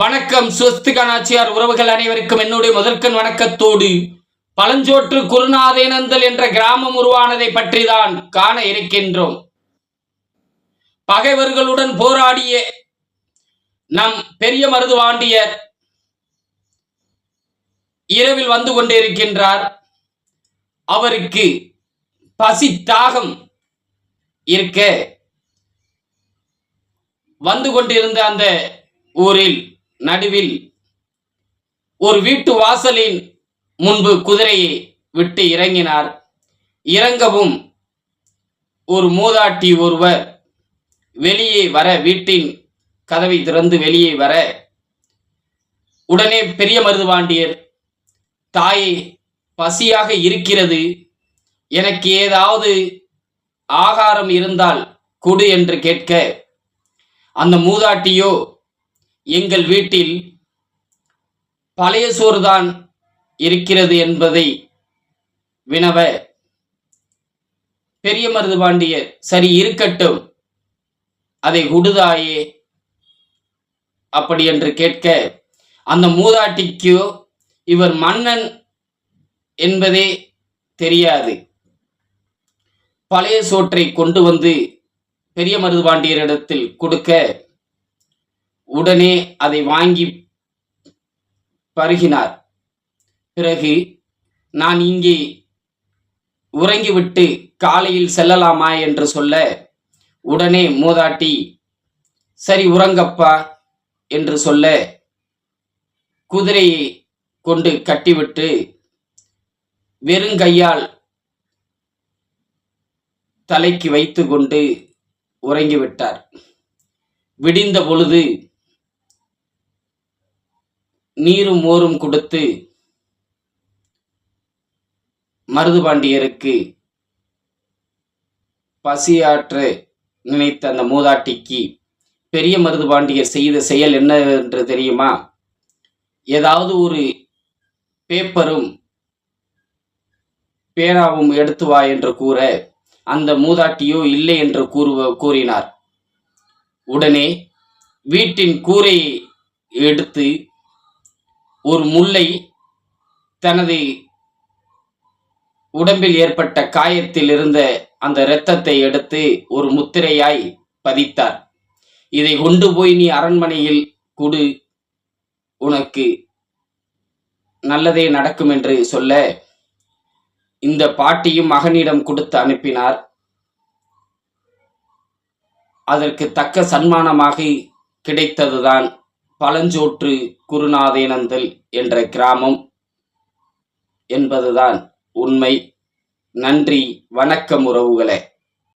வணக்கம் சுஸ்திகா நாச்சியார் உறவுகள் அனைவருக்கும் என்னுடைய முதற்கண் வணக்கத்தோடு பழஞ்சோற்று குருநாதேனந்தல் என்ற கிராமம் உருவானதை பற்றிதான் காண இருக்கின்றோம். பகைவர்களுடன் போராடிய நம் பெரிய மருதுவாண்டியர் இரவில் வந்து கொண்டிருக்கின்றார். அவருக்கு பசி தாகம் இருக்க வந்து கொண்டிருந்த அந்த ஊரில் நடுவில் ஒரு வீட்டு வாசலின் முன்பு குதிரையை விட்டு இறங்கினார். இறங்கவும் ஒரு மூதாட்டி ஒருவர் வெளியே வர வீட்டின் கதவை திறந்து வெளியே வர உடனே பெரிய மருதுபாண்டியர் தாயே பசியாக இருக்கிறது. எனக்கு ஏதாவது ஆகாரம் இருந்தால் கொடு என்று கேட்க அந்த மூதாட்டியோ எங்கள் வீட்டில் பழைய சோறுதான் இருக்கிறது என்பதை வினவ பெரிய மருது பாண்டியர் சரி இருக்கட்டும். அதை குடுதாயே அப்படி என்று கேட்க அந்த மூதாட்டிக்கோ இவர் மன்னன் என்பதே தெரியாது. பழைய சோற்றை கொண்டு வந்து பெரிய மருதுபாண்டியரிடத்தில் கொடுக்க உடனே அதை வாங்கி பருகினார். பிறகு நான் இங்கே உறங்கிவிட்டு காலையில் செல்லலாமா? என்று சொல்ல உடனே மூதாட்டி சரி உறங்கப்பா என்று சொல்ல குதிரையை கொண்டு கட்டிவிட்டு வெறுங்கையால் தலைக்கு வைத்துக்கொண்டு உறங்கிவிட்டார். விடிந்த பொழுது நீரும் மோரும் கொடுத்து மருதுபாண்டியருக்கு பசியாற்ற நினைத்த அந்த மூதாட்டிக்கு பெரிய மருதுபாண்டியர் செய்த செயல் என்ன என்று தெரியுமா? ஏதாவது ஒரு பேப்பரும் பேனாவும் எடுத்து வா என்று கூற அந்த மூதாட்டியோ இல்லை என்று கூறுவ கூறினார். உடனே வீட்டின் கூரையை எடுத்து ஒரு முல்லை தனது உடம்பில் ஏற்பட்ட காயத்தில் இருந்த அந்த இரத்தத்தை எடுத்து ஒரு முத்திரையாய் பதித்தார். இதை கொண்டு போய் நீ அரண்மனையில் கொடு. உனக்கு நல்லதே நடக்கும் என்று சொல்ல இந்த பாட்டியும் மகனிடம் கொடுத்து அனுப்பினார். அதற்கு தக்க சன்மானமாக கிடைத்ததுதான் பழஞ்சோற்று குருநாதேனந்தல் என்ற கிராமம் என்பதுதான் உண்மை. நன்றி வணக்கம் உறவுகளே.